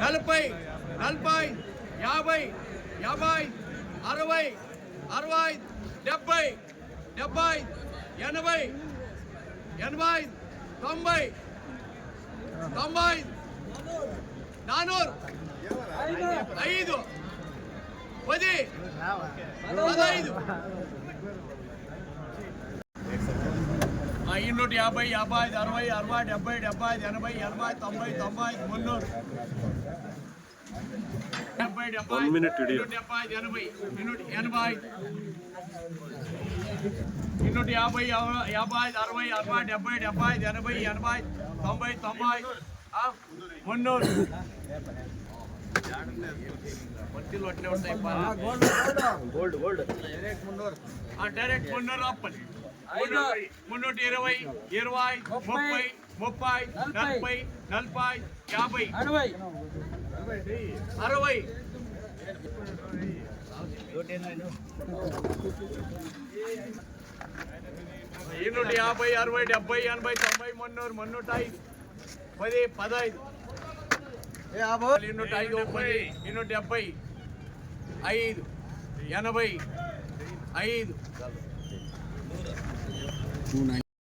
నలభై నలభై యాభై యాభై అరవై అరవై డెబ్బై డెబ్బై ఎనభై ఎనభై తొంభై తొంభై నానూరు ఐదు పది పదహైదు ఈలోటి యాభై యాభై అరవై అరవై డెబ్బై డెబ్బై ఎనభై ఎనభై తొంభై తొంభై మున్నూరు డెబ్బై డెబ్బై డెబ్బై ఐదు ఎనభై ఎనభై ఇన్నూటి యాభై యాభై అరవై అరవై డెబ్బై డెబ్బై ఎనభై ఎనభై తొంభై తొంభై మున్నూరు గోల్డ్ గోల్డ్ డైరెక్ట్ మున్నూరు అప్పలి మున్నూటి ఇరవై ఇరవై ముప్పై ముప్పై నలభై నలభై యాభై అరవై అరవై నూట యాభై అరవై డెబ్బై ఎనభై తొంభై మున్నూరు మున్నూట ఐదు పది పదహైదు ముప్పై ఇన్నూ ఐదు. ఎనభై. ఐదు.